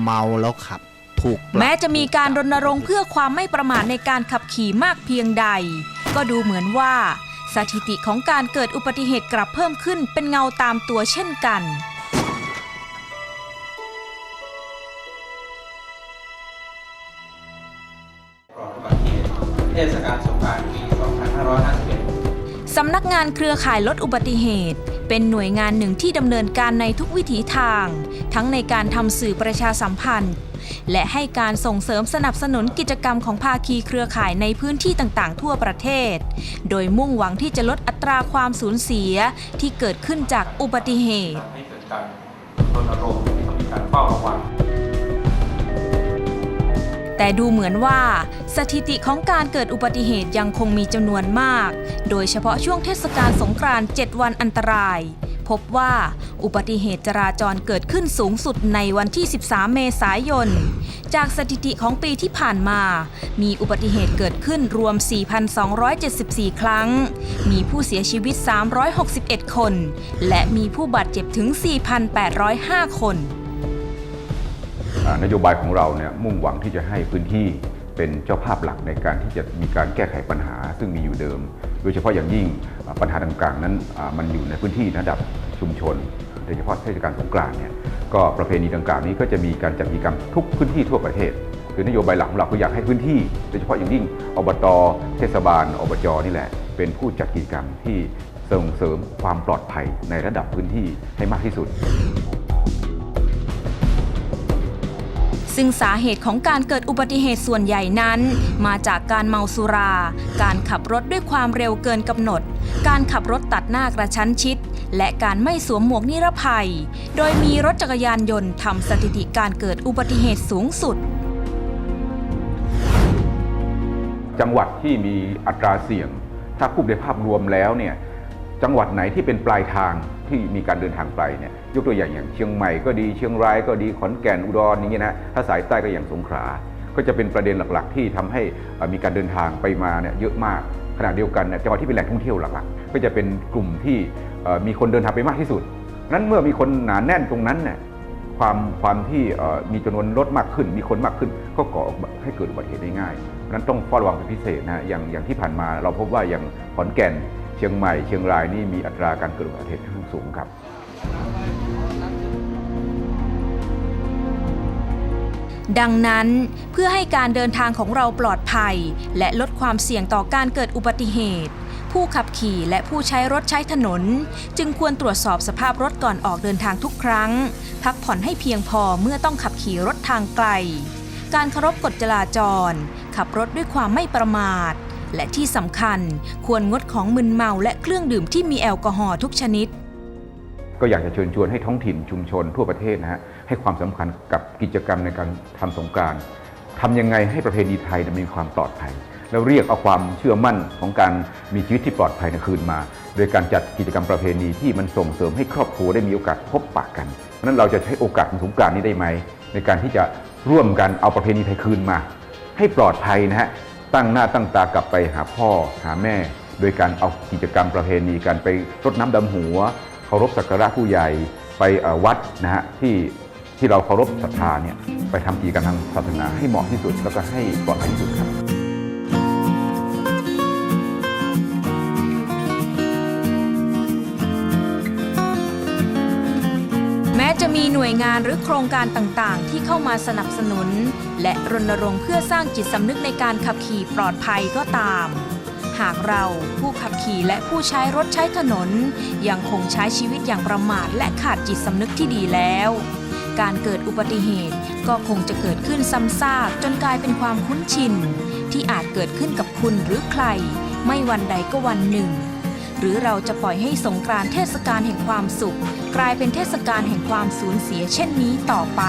เมาแล้วขับ ถูกปรับแม้จะมีการรณรงค์เพื่อความไม่ประมาทในการขับขี่มากเพียงใด ก็ดูเหมือนว่า สถิติของการเกิดอุบัติเหตุกลับเพิ่มขึ้นเป็นเงาตามตัวเช่นกันปลอดอุบัติเหตุเทศกาลสงกรานต์ปี 2551 สำนักงานเครือข่ายลดอุบัติเหตุ เป็นหน่วยงานหนึ่งที่ดำเนินการในทุกวิถีทาง ทั้งในการทำสื่อประชาสัมพันธ์ และให้การส่งเสริมสนับสนุนกิจกรรมของภาคีเครือข่ายในพื้นที่ต่างๆ ทั่วประเทศ โดยมุ่งหวังที่จะลดอัตราความสูญเสียที่เกิดขึ้นจากอุบัติเหตุให้เกิดการรณรงค์ให้มีการเฝ้าระวัง แต่ดูเหมือนว่าสถิติของการเกิดอุบัติเหตุยังคงมีจำนวนมาก โดยเฉพาะช่วงเทศกาลสงกรานต์7วันอันตราย พบว่าอุบัติเหตุจราจรเกิดขึ้นสูงสุดในวันที่ 13 เมษายน จากสถิติของปีที่ผ่านมา มีอุบัติเหตุเกิดขึ้นรวม 4,274 ครั้ง มีผู้เสียชีวิต 361 คน และมีผู้บาดเจ็บถึง 4,805 คน นโยบายของเราเนี่ยมุ่งหวังที่จะให้พื้นที่เป็นเจ้าภาพหลักในการที่จะมีการแก้ไขปัญหา ซึ่งมีอยู่เดิม โดยเฉพาะอย่างยิ่งปัญหาต่างๆนั้นมันอยู่ในพื้นที่ระดับชุมชน โดยเฉพาะเทศกาลสงกรานต์เนี่ยก็ประเพณีต่างๆนี้ก็จะมีการจัดกิจกรรมทุกพื้นที่ทั่วประเทศ คือนโยบายหลักของเราคืออยากให้พื้นที่ โดยเฉพาะอย่างยิ่งอบต เทศบาล อบจนี่แหละ เป็นผู้จัดกิจกรรมที่ส่งเสริมความปลอดภัยในระดับพื้นที่ให้มากที่สุด ซึ่งสาเหตุของการเกิดอุบัติเหตุส่วนใหญ่นั้น มาจากการเมาสุรา การขับรถด้วยความเร็วเกินกำหนด การขับรถตัดหน้ากระชั้นชิด และการไม่สวมหมวกนิรภัย โดยมีรถจักรยานยนต์ทำสถิติการเกิดอุบัติเหตุสูงสุด จังหวัดที่มีอัตราเสี่ยง ถ้าคูบในภาพรวมแล้วเนี่ย จังหวัดไหนที่เป็นปลายทางที่มีการเดินทางไกลเนี่ยยกตัวอย่างอย่างเชียงใหม่ก็ดีเชียงรายก็ดีขอนแก่นอุดรอย่างเงี้ยนะถ้าสายใต้ก็อย่างสงขลาก็จะเป็นประเด็นหลักๆ ที่ทำให้มีการเดินทางไปมาเนี่ยเยอะมากขณะเดียวกันเนี่ยจังหวัดที่เป็นแหล่งท่องเที่ยวหลักๆ ก็จะเป็นกลุ่มที่มีคนเดินทางไปมากที่สุดนั้นเมื่อมีคนหนาแน่นตรงนั้นเนี่ยความความที่มีจำนวนรถมากขึ้น มีคนมากขึ้น ก็ก่อให้เกิดอุบัติเหตุได้ง่ายนั้นต้องเฝ้าระวังเป็นพิเศษนะอย่างอย่างที่ผ่านมาเราพบว่าอย่างขอนแก่น เชียงใหม่ เชียงรายนี่มีอัตราการเกิดอุบัติเหตุค่อนข้างสูงครับ ดังนั้นเพื่อให้การเดินทางของเราปลอดภัย และลดความเสี่ยงต่อการเกิดอุบัติเหตุ ผู้ขับขี่และผู้ใช้รถใช้ถนน จึงควรตรวจสอบสภาพรถก่อนออกเดินทางทุกครั้ง พักผ่อนให้เพียงพอเมื่อต้องขับขี่รถทางไกล การเคารพกฎจราจร ขับรถด้วยความไม่ประมาท และที่สำคัญควรงดของมึนเมาและเครื่องดื่มที่มีแอลกอฮอล์ทุกชนิด ก็อยากจะเชิญชวนให้ท้องถิ่นชุมชนทั่วประเทศนะฮะให้ความสำคัญกับกิจกรรมในการทำสงการทำยังไงให้ประเพณีไทยมีความปลอดภัย แล้วเรียกเอาความเชื่อมั่นของการมีชีวิตที่ปลอดภัยในคืนมา โดยการจัดกิจกรรมประเพณีที่มันส่งเสริมให้ครอบครัวได้มีโอกาสพบปะกันเพราะนั้นเราจะใช้โอกาสของสงกานต์นี้ได้ไหม ในการที่จะร่วมกันเอาประเพณีไทยคืนมา ให้ปลอดภัยนะฮะ ตั้งหน้าตั้งตากลับไปหาพ่อหาแม่ โดยการเอากิจกรรมประเพณีการไปรดน้ำดำหัวเคารพสักการะผู้ใหญ่ไปวัดนะฮะที่ที่เราเคารพศรัทธาเนี่ยไปทำกิจกรรมทางศาสนาให้เหมาะที่สุดแล้วก็ให้ปลอดภัยที่สุดครับ มีหน่วยงานหรือโครงการต่างๆ ที่เข้ามาสนับสนุน และรณรงค์เพื่อสร้างจิตสำนึกในการขับขี่ปลอดภัยก็ตาม หากเราผู้ขับขี่และผู้ใช้รถใช้ถนน ยังคงใช้ชีวิตอย่างประมาทและขาดจิตสำนึกที่ดีแล้ว การเกิดอุบัติเหตุก็คงจะเกิดขึ้นซ้ำซากจนกลายเป็นความคุ้นชิน ที่อาจเกิดขึ้นกับคุณหรือใคร ไม่วันใดก็วันหนึ่ง หรือเราจะปล่อยให้สงกรานเทศกาลแห่งความสุข กลายเป็นเทศกาลแห่งความสูญเสียเช่นนี้ต่อไป